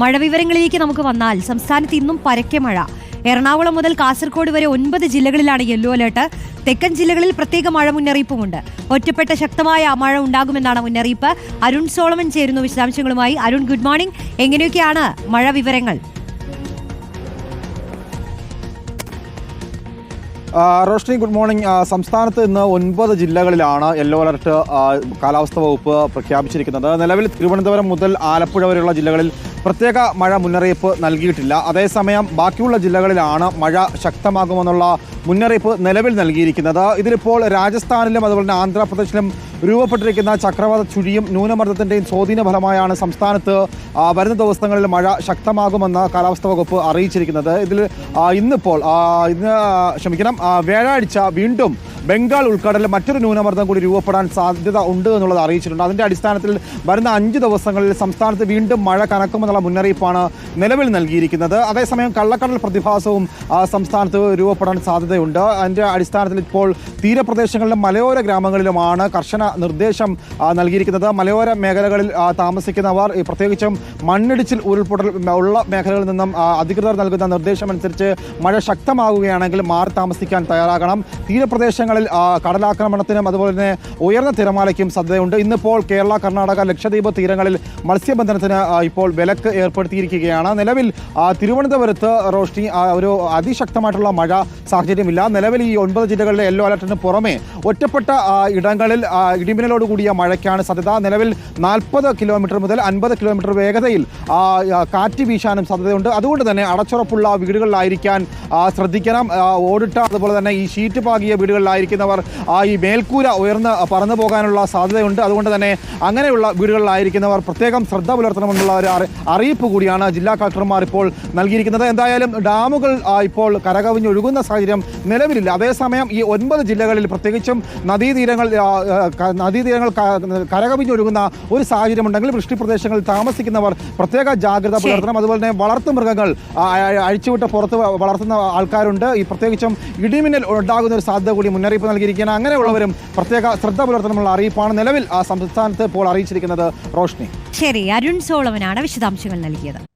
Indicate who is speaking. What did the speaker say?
Speaker 1: മഴ വിവരങ്ങളിലേക്ക് നമുക്ക് വന്നാൽ സംസ്ഥാനത്ത് ഇന്നും പരക്കെ മഴ. എറണാകുളം മുതൽ കാസർഗോഡ് വരെ ഒൻപത് ജില്ലകളിലാണ് യെല്ലോ അലേർട്ട്. തെക്കൻ ജില്ലകളിൽ പ്രത്യേക മഴ മുന്നറിയിപ്പുമുണ്ട്. ഒറ്റപ്പെട്ട ശക്തമായ മഴ ഉണ്ടാകുമെന്നാണ് മുന്നറിയിപ്പ്. അരുൺ സോളമൻ ചേരുന്നു വിശദാംശങ്ങളുമായി. അരുൺ ഗുഡ് മോർണിംഗ് എങ്ങനെയൊക്കെയാണ് മഴ വിവരങ്ങൾ?
Speaker 2: റോഷ്നി ഗുഡ് മോർണിംഗ് സംസ്ഥാനത്ത് ഇന്ന് ഒൻപത് ജില്ലകളിലാണ് യെല്ലോ അലർട്ട് കാലാവസ്ഥാ വകുപ്പ് പ്രഖ്യാപിച്ചിരിക്കുന്നത്. നിലവിൽ തിരുവനന്തപുരം മുതൽ ആലപ്പുഴ വരെയുള്ള ജില്ലകളിൽ പ്രത്യേക മഴ മുന്നറിയിപ്പ് നൽകിയിട്ടില്ല. അതേസമയം ബാക്കിയുള്ള ജില്ലകളിലാണ് മഴ ശക്തമാകുമെന്നുള്ള മുന്നറിയിപ്പ് നിലവിൽ നൽകിയിരിക്കുന്നത്. ഇതിലിപ്പോൾ രാജസ്ഥാനിലും അതുപോലെ തന്നെ ആന്ധ്രാപ്രദേശിലും രൂപപ്പെട്ടിരിക്കുന്ന ചക്രവാത ചുഴിയും ന്യൂനമർദ്ദത്തിന്റെയും സ്വാധീന ഫലമായാണ് സംസ്ഥാനത്ത് വരുന്ന ദിവസങ്ങളിൽ മഴ ശക്തമാകുമെന്ന് കാലാവസ്ഥാ വകുപ്പ് അറിയിച്ചിരിക്കുന്നത്. ഇതിൽ ഇന്നിപ്പോൾ ഇന്ന് ക്ഷമിക്കണം വ്യാഴാഴ്ച വീണ്ടും ബംഗാൾ ഉൾക്കടലിൽ മറ്റൊരു ന്യൂനമർദ്ദം കൂടി രൂപപ്പെടാൻ സാധ്യത ഉണ്ട് എന്നുള്ളത് അറിയിച്ചിട്ടുണ്ട്. അതിന്റെ അടിസ്ഥാനത്തിൽ വരുന്ന അഞ്ച് ദിവസങ്ങളിൽ സംസ്ഥാനത്ത് വീണ്ടും മഴ കനക്കുമെന്നുള്ള മുന്നറിയിപ്പാണ് നിലവിൽ നൽകിയിരിക്കുന്നത്. അതേസമയം കള്ളക്കടൽ പ്രതിഭാസവും സംസ്ഥാനത്ത് രൂപപ്പെടാൻ സാധ്യതയുണ്ട്. അതിന്റെ അടിസ്ഥാനത്തിൽ ഇപ്പോൾ തീരപ്രദേശങ്ങളിലും മലയോര ഗ്രാമങ്ങളിലുമാണ് കർശന നിർദ്ദേശം നൽകിയിരിക്കുന്നത്. മലയോര മേഖലകളിൽ താമസിക്കുന്നവർ പ്രത്യേകിച്ചും മണ്ണിടിച്ചിൽ ഉരുൾപൊട്ടൽ ഉള്ള മേഖലകളിൽ നിന്നും അധികൃതർ നൽകുന്ന നിർദ്ദേശം അനുസരിച്ച് മഴ ശക്തമാകുകയാണെങ്കിൽ മാറി താമസിക്കാൻ തയ്യാറാകണം. തീരപ്രദേശങ്ങളിൽ കടലാക്രമണത്തിനും അതുപോലെ തന്നെ ഉയർന്ന തിരമാലയ്ക്കും സാധ്യതയുണ്ട്. ഇന്നിപ്പോൾ കേരള കർണാടക ലക്ഷദ്വീപ് തീരങ്ങളിൽ മത്സ്യബന്ധനത്തിന് ഇപ്പോൾ വിലക്ക് ഏർപ്പെടുത്തിയിരിക്കുകയാണ്. നിലവിൽ തിരുവനന്തപുരത്ത് റോഷ്നി ഒരു അതിശക്തമായിട്ടുള്ള മഴ സാഹചര്യമില്ല. നിലവിൽ ഈ ഒൻപത് ജില്ലകളിലെ യെല്ലോ അലർട്ടിന് പുറമെ ഒറ്റപ്പെട്ട ഇടങ്ങളിൽ ഇടിമിന്നലോട് കൂടിയ മഴയ്ക്കാണ് സാധ്യത. നിലവിൽ നാൽപ്പത് കിലോമീറ്റർ മുതൽ അൻപത് കിലോമീറ്റർ വേഗതയിൽ കാറ്റ് വീശാനും സാധ്യതയുണ്ട്. അതുകൊണ്ട് തന്നെ അടച്ചുറപ്പുള്ള വീടുകളിലായിരിക്കാൻ ശ്രദ്ധിക്കണം. ഓടിട്ട അതുപോലെ തന്നെ ഈ ഷീറ്റ് പാകിയ വീടുകളിലായിരിക്കുന്നവർ ഈ മേൽക്കൂര ഉയർന്ന് പറന്നു പോകാനുള്ള സാധ്യതയുണ്ട്. അതുകൊണ്ട് തന്നെ അങ്ങനെയുള്ള വീടുകളിലായിരിക്കുന്നവർ പ്രത്യേകം ശ്രദ്ധ പുലർത്തണമെന്നുള്ള ഒരു അറി- അറിയിപ്പ് കൂടിയാണ് ജില്ലാ കളക്ടർമാർ ഇപ്പോൾ നൽകിയിരിക്കുന്നത്. എന്തായാലും ഡാമുകൾ ഇപ്പോൾ കരകവിഞ്ഞൊഴുകുന്ന സാഹചര്യം നിലവിലില്ല. അതേസമയം ഈ ഒൻപത് ജില്ലകളിൽ പ്രത്യേകിച്ചും നദീതീരങ്ങൾ നദീതീരങ്ങൾ കരകവിഞ്ഞൊഴുകുന്ന ഒരു സാഹചര്യമുണ്ടെങ്കിൽ വൃഷ്ടി പ്രദേശങ്ങളിൽ താമസിക്കുന്നവർ പ്രത്യേക ജാഗ്രത. പുലർത്തണം അതുപോലെ തന്നെ വളർത്തു മൃഗങ്ങൾ ആ, അ- അഴിച്ചുവിട്ട് പുറത്ത് വളർത്തുന്ന ആൾക്കാരുണ്ട്. ഈ പ്രത്യേകിച്ചും ഇടിമിന്നൽ ഉണ്ടാകുന്ന ഒരു സാധ്യത കൂടി മുന്നറിയിപ്പ് നൽകിയിരിക്കുകയാണ്. അങ്ങനെയുള്ളവരും പ്രത്യേക ശ്രദ്ധ പുലർത്തണമെന്നുള്ള അറിയിപ്പാണ് നിലവിൽ ആ സംസ്ഥാനത്ത് ഇപ്പോൾ അറിയിച്ചിരിക്കുന്നത്. റോഷ്നി.
Speaker 1: ശരി അരുൺ സോളവനാണ് വിശദാംശങ്ങൾ നൽകിയത്.